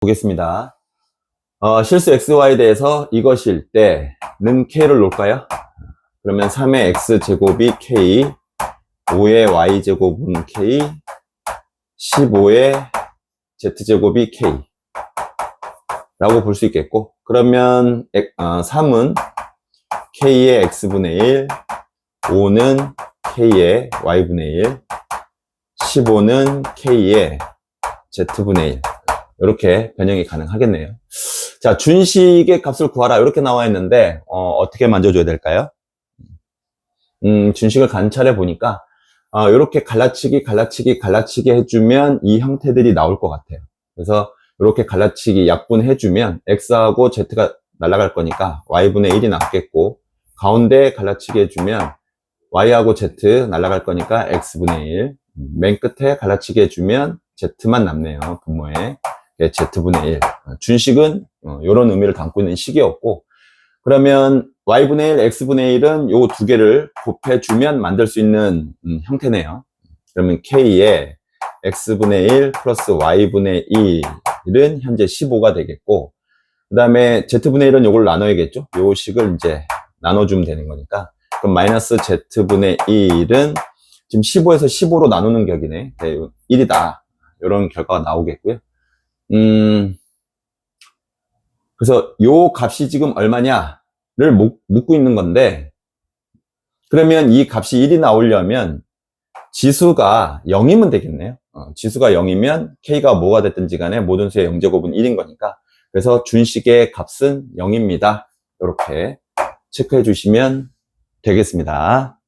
보겠습니다. 어, 실수 xy에 대해서 이것일 때는 k를 놓을까요? 그러면 3의 x제곱이 k, 5의 y제곱은 k, 15의 z제곱이 k 라고 볼 수 있겠고 그러면 3은 k의 x분의 1, 5는 k의 y분의 1, 15는 k의 z분의 1 이렇게 변형이 가능하겠네요. 자, 준식의 값을 구하라 이렇게 나와 있는데 어, 떻게 만져줘야 될까요? 음, 준식을 관찰해 보니까 어, 이렇게 갈라치기, 갈라치기, 갈라치기 해주면 이 형태들이 나올 것 같아요. 그래서 이렇게 갈라치기 약분해주면 x하고 z가 날아갈 거니까 y분의 1이 남겠고 가운데 갈라치기 해주면 y하고 z 날아갈 거니까 x분의 1. 맨 끝에 갈라치기 해주면 z만 남네요. 분모에. 예, z분의 1. 준식은 이런 의미를 담고 있는 식이었고 그러면 y분의 1, x분의 1은 요 두 개를 곱해주면 만들 수 있는 음, 형태네요. 그러면 k의 x분의 1 플러스 y분의 1은 현재 15가 되겠고 그 다음에 z분의 1은 요걸 나눠야겠죠. 요 식을 이제 나눠주면 되는 거니까 그럼 마이너스 z분의 1은 지금 15에서 15로 나누는 격이네. 네, 1이다. 이런 결과가 나오겠고요. 음, 그래서 요 값이 지금 얼마냐를 묻고 있는 건데, 그러면 이 값이 1이 나오려면 지수가 0이면 되겠네요. 어, 지수가 0이면 k가 뭐가 됐든지 간에 모든 수의 0제곱은 1인 거니까. 그래서 준식의 값은 0입니다. 이렇게 체크해 주시면 되겠습니다.